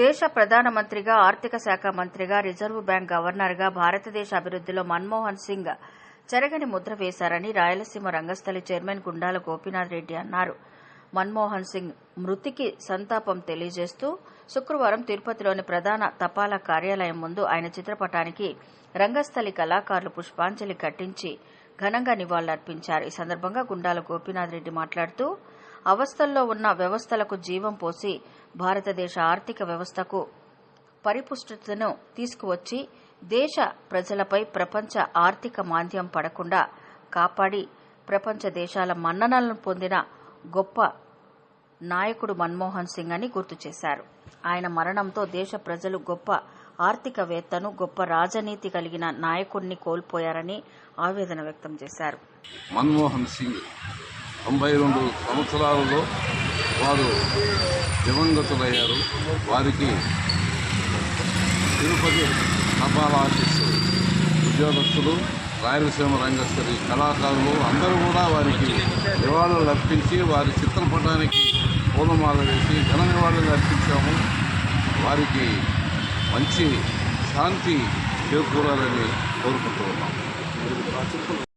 దేశ ప్రధానమంత్రిగా ఆర్థిక శాఖ మంత్రిగా రిజర్వు బ్యాంక్ గవర్నర్గా భారతదేశ అభివృద్దిలో మన్మోహన్ సింగ్ చెరగని ముద్ర వేశారని రాయలసీమ రంగస్థలి చైర్మన్ గుండాల గోపీనాథ్ రెడ్డి అన్నారు. మన్మోహన్ సింగ్ మృతికి సంతాపం తెలియజేస్తూ శుక్రవారం తిరుపతిలోని ప్రధాన తపాలా కార్యాలయం ముందు ఆయన చిత్రపటానికి రంగస్థలి కళాకారులు పుష్పాంజలి కట్టించి ఘనంగా నివాళులర్పించారు. ఈ సందర్భంగా గుండాల గోపీనాథ్ రెడ్డి మాట్లాడుతూ అవస్థల్లో ఉన్న వ్యవస్థలకు జీవం పోసి భారతదేశ ఆర్థిక వ్యవస్థకు పరిపుష్టతను తీసుకువచ్చి దేశ ప్రజలపై ప్రపంచ ఆర్థిక మాంద్యం పడకుండా కాపాడి ప్రపంచ దేశాల మన్ననలను పొందిన గొప్ప నాయకుడు మన్మోహన్ సింగ్ అని గుర్తు చేశారు. ఆయన మరణంతో దేశ ప్రజలు గొప్ప ఆర్థికవేత్తను గొప్ప రాజనీతి కలిగిన నాయకుడిని కోల్పోయారని ఆవేదన వ్యక్తం చేశారు. మన్మోహన్ సింగ్ తొంభై రెండు సంవత్సరాలలో వారు దివంగతులయ్యారు. వారికి తిరుపతి తపాల ఆఫీసు ఉద్యోగస్తులు రాయలసీమ రంగస్థలి కళాకారులు అందరూ కూడా వారికి నివాళులు అర్పించి వారి చిత్రపటానికి పూలమాల వేసి ఘన నివాళులు అర్పించాము. వారికి మంచి శాంతి చేకూరాలని కోరుకుంటూ ఉన్నాం